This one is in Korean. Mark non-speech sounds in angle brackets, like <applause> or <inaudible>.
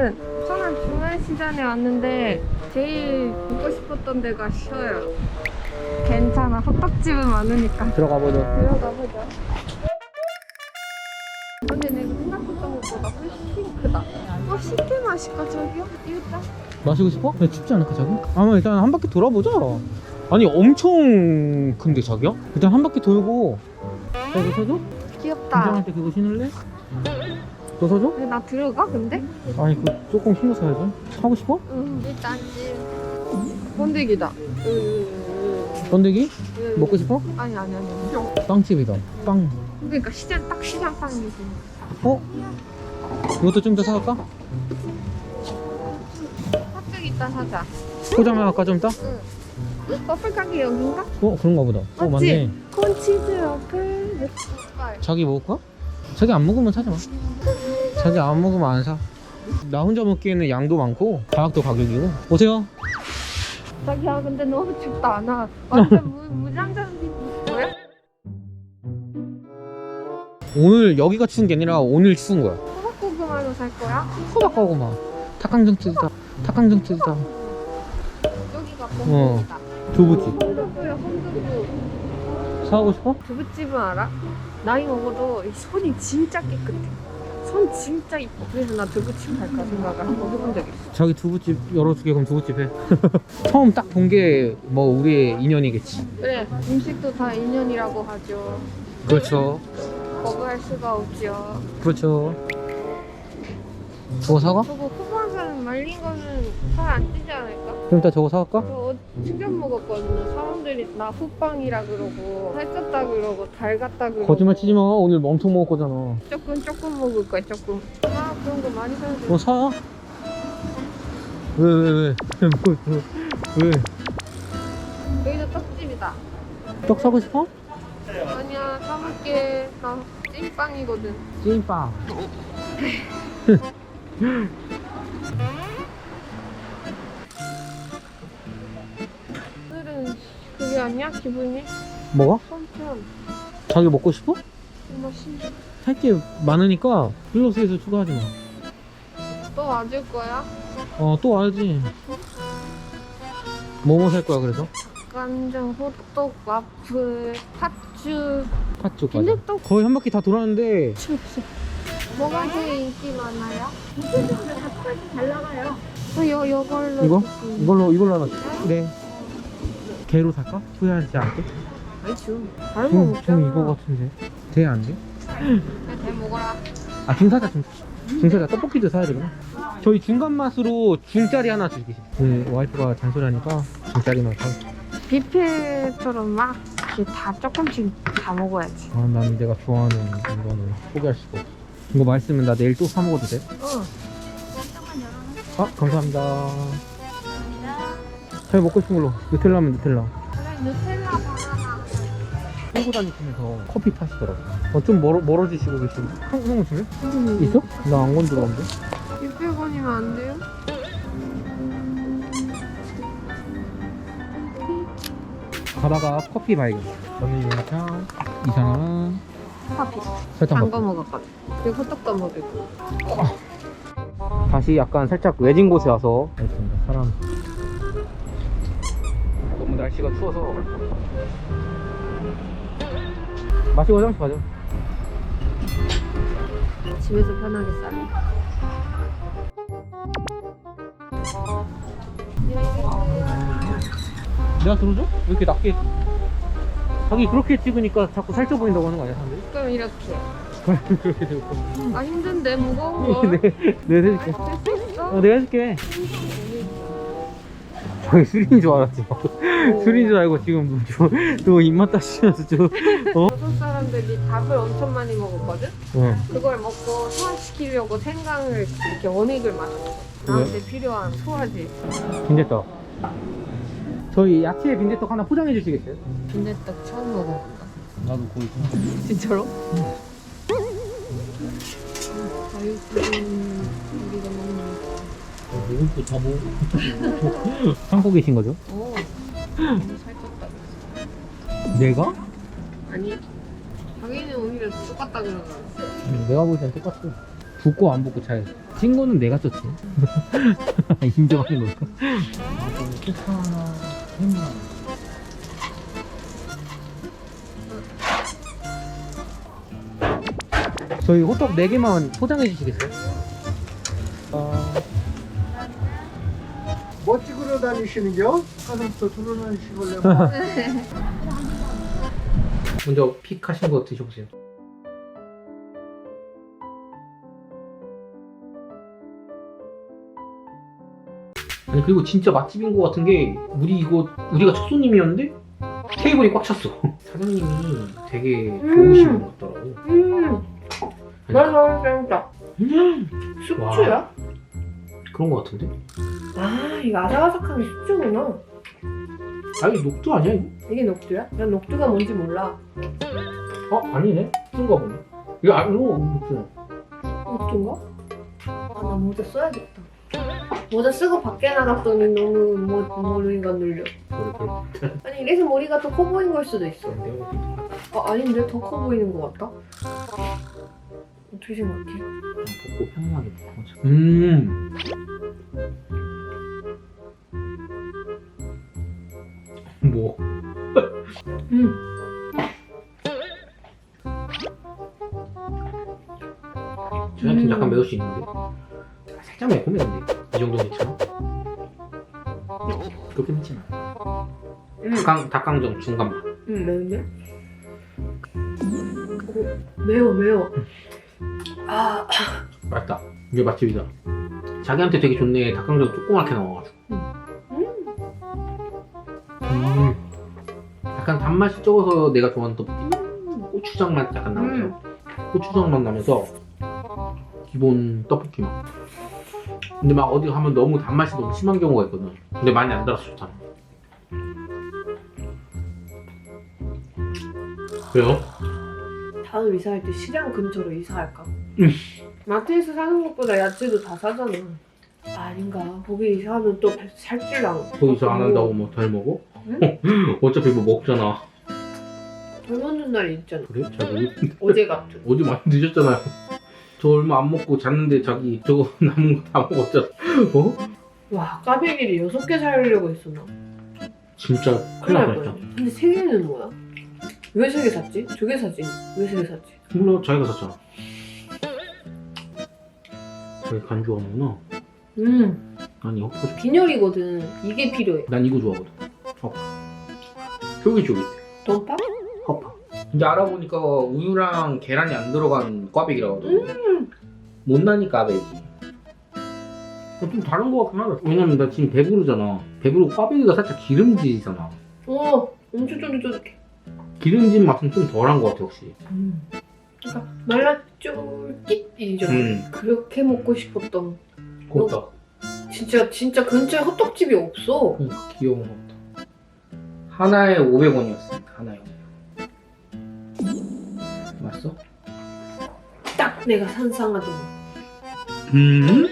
오늘은 천안 중앙시장에 왔는데 제일 보고 싶었던 데가 쉬어요. 괜찮아. 호떡집은 많으니까. 들어가 보죠. 들어가 보자. 근데 내가 생각했던 것보다 훨씬 크다. 어, 식혜 마실까, 저기요? 일단. 마시고 싶어? 왜 춥지 않을까 자기? 아마 일단 한 바퀴 돌아보자. 아니 엄청 큰데 자기야? 일단 한 바퀴 돌고. 자 이거 사줘? 귀엽다. 때 그거 신을래? 너 사줘? 나 들어가, 근데? 아니 그 조금 신경 써야지. 사고 싶어? 응, 일단 번데기다. 번데기? 먹고 싶어? 아니, 아니, 아니. 빵집이다. 빵. 그러니까 시장, 딱 시장 빵이지. 어? 이것도 좀 더 사갈까? 핫팩 이따 사자. 포장할까 좀 이따? 응. 커플 가게 여긴가? 어 그런가 보다. 어 맞지? 맞네. 콘치즈 어플. 자기 먹을 거야? 자기 안 먹으면 사지 마. 자기 안 먹으면 안 사. 나 혼자 먹기에는 양도 많고 가격도 가격이고. 오세요. 자기야 근데 너무 춥다 나 <laughs> 완전 무, 무장장 뭐야? 오늘 여기가 추운 게 아니라 오늘 추운 거야. 호박고구마로 살 거야? 호박하고만 닭강정집이다. 닭강정집이다. 여기가 어. 본국이다 두부집. hon두부야 hon두부 사고 싶어? 두부집은 알아? 나이 먹어도 이 손이 진짜 깨끗해 손 진짜 이뻐 그래서 나 두부집 갈까 생각을 한번 해본 적 있어 자기 두부집 열어주게 그럼 두부집 해. <laughs> 처음 딱 본 게 뭐 우리의 인연이겠지. 그래 음식도 다 인연이라고 하죠 그렇죠. 거부할 수가 없죠 그렇죠. 저거 사가? 저거 호박은 말린 거는 잘 안 찌지 않을까? 그럼 이따 저거 사갈까? 저 충격 먹었거든요. 사람들이 나 후빵이라 그러고 살쪘다 그러고 달갔다 그러고 거짓말 치지 마. 오늘 엄청 먹을 거잖아. 조금 조금 먹을 거야 조금. 아 그런 거 많이 사야 돼. 뭐 사? 왜, 왜, 왜? <laughs> 뭐, 뭐, 왜? 여기도 떡집이다. 떡 사고 싶어? 아니야 사먹게. 나 찐빵이거든. 찐빵. <laughs> 아니야 기분이? 뭐가? 손편. 자기 먹고 싶어? 정말 신기해. 할게 많으니까 플러스에서 추가하지 마. 또 와줄 거야? 어, 또 와야지. 뭐뭐 살 거야, 그래서? 간장, 호떡, 와플, 팥죽. 팥죽. 근데 또 거의 한 바퀴 다 돌았는데, 뭐가 제일 인기 많아요? 잘 나가요. 어, 요, 요걸로. 이거? 이걸로, 이걸로 하나 줄게. 네. 개로 살까? 후회하지 않게? 아니, 좀. 다른 거 좀, 먹잖아. 좀 이거 같은데. 돼, 안 돼? 그냥 잘 먹어라. 아, 중 사자, 중. 중 사자. 떡볶이도 사야 되구나. 저희 중간 맛으로 중짜리 하나 줄게. 그 와이프가 잔소리하니까 중짜리만 사. 뷔페처럼 막 이렇게 다 조금씩 다 먹어야지. 아, 난 내가 좋아하는 이거는 포기할 수가 없어. 이거 맛있으면 나 내일 또 사 먹어도 돼? 어. 아, 감사합니다. 자기 먹고 싶은 걸로. 누텔라면 누텔라. 그래, 누텔라 바나나. 다니시면서 커피 파시더라고. 어, 좀 멀어, 멀어지시고. 형, 형은 줄래? 음. 있어? 나 안 건드렸는데. 600원이면 안 돼요? 가다가 커피 발견. 저는 영차 2,000원. 커피. 설탕 단거 버터. 먹었거든. 그리고 호떡도 먹고. 다시 약간 살짝 외진 곳에 와서 알겠습니다. 날씨가 추워서. 마시고 화장실 가자. 집에서 편하게 싸네. 내가 들어줘? 왜 이렇게 낮게 자기 그렇게 찍으니까 자꾸 살쪄 보인다고 하는 거 아니야 사람들이? 그럼 이렇게. <laughs> 그렇게 되고 아 힘든데 무거운 <laughs> 거. 네, 내가 해줄게 있어? 어, 내가 해줄게 자기 술인 줄 알았지 술인 줄 알고 지금 또, 또 입맛 다시면서 좀 어? 여섯 사람들이 밥을 엄청 많이 먹었거든? 어. 그걸 먹고 소화시키려고 생강을 이렇게 원액을 마셨어. 나한테 필요한 소화제. 빈대떡 저희 야채 빈대떡 하나 포장해 주시겠어요? 빈대떡 처음 먹어본다. 나도 거의 진짜로? 자유주의 우리가 먹는 이것도 다 먹어 참고 계신 거죠? 오 너무 살쪘다 내가? 아니 자기는 오히려 똑같다 그러더라고 내가 볼 땐 똑같아 붓고 안 붓고 차이. 친구는 내가 썼지. <laughs> 인정하는 걸까? 피카 하나, 햄 하나. 저희 호떡 4개만 포장해 주시겠어요? 아, 뭐 찍으러 다니시는겨? 아까부터 돌아다니시길래 먼저 픽 하신 거 드셔보세요. 아니 그리고 진짜 맛집인 것 같은 게 우리 이거 우리가 첫 손님이었는데 테이블이 꽉 찼어. <laughs> 사장님이 되게 좋으신 분 같더라고. 음, 맛있어, 진짜. 음, 숙주야? 그런 것 같은데? 아, 이거 아삭아삭한 게 숙주구나. 아니 녹두 아니야 이거? 이게 녹두야? 난 녹두가 뭔지 몰라. 어 아니네. 쓴가 보네. 이거 아 이거 녹두. 녹두인가? 아, 나 모자 써야겠다. 모자 쓰고 밖에 나갔더니 너무 뭐, 머리가 눌려. 그래 <laughs> 아니, 이래서 머리가 더 커 보인 걸 수도 있어. 아, 아닌데? 더 커 보이는 것 같다? 어떻게 생각해? 먹고 편안하게 먹자. 음. 뭐? 음. 저한테 음. 약간 매울 수 있는데 살짝 매콤했는데 이 정도면 괜찮아? 그렇게 맵진 않아. 음. 닭강 닭강정 중간 맛. 음, 매운데? 오, 매워, 매워. 아, 맛있다. 이게 맛집이다. 자기한테 되게 좋네. 닭강정 조그맣게 나와가지고. 음. 약간 단맛이 적어서 내가 좋아하는 또 음, 고추장 맛 약간 나면서 고추장 맛 나면서 기본 떡볶이 맛. 근데 막 어디 가면 너무 단맛이 너무 심한 경우가 있거든. 근데 많이 안 달아서 좋다. 왜요? 다음 이사할 때 시장 근처로 이사할까? 음. 마트에서 사는 것보다 야채도 다 사잖아. 아닌가? 거기 이사하면 또 안. 거기서 안 한다고 뭐 덜 먹어? 어차피 뭐 먹잖아. 덜 먹는 날이 있잖아. 그래? 잘 모르겠는데. 어제 같은. 어디 많이 드셨잖아요. 저 얼마 안 먹고 잤는데 자기 저거 <laughs> 남은 거 다 먹었잖아. 어? 와, 까베기를 여섯 개 사려고 했어 나. 진짜 큰일 날날 뻔했다. 근데 세 개는 뭐야? 왜 세 개 샀지? 두 개 사지? 왜 세 개 샀지? 몰라 자기가 샀잖아. 자기 간 좋아하는구나. 음, 난 이거 허파 좋아. 빈혈이거든. 이게 필요해. 난 이거 좋아하거든. 허파. 쫄깃쫄깃해. 돈파? 허파. 근데 알아보니까 우유랑 계란이 안 들어간 꽈배기라거든. 못나니 꽈배기. 어, 좀 다른 거 같긴 하다. 왜냐면 나 지금 배부르잖아. 배부르고 꽈배기가 살짝 기름지잖아. 어, 엄청 쫀득쫀득해. 기름진 맛은 좀 덜한 것 같아 혹시. 음. 그러니까 말라 쫄깃이죠. 음. 그렇게 먹고 싶었던 곱다. 진짜 진짜 근처에 호떡집이 없어. 그러니까 귀여운 것다. 하나에 500원이었습니다. 하나에 500원. 맛있어? 딱 내가 상상하던 음?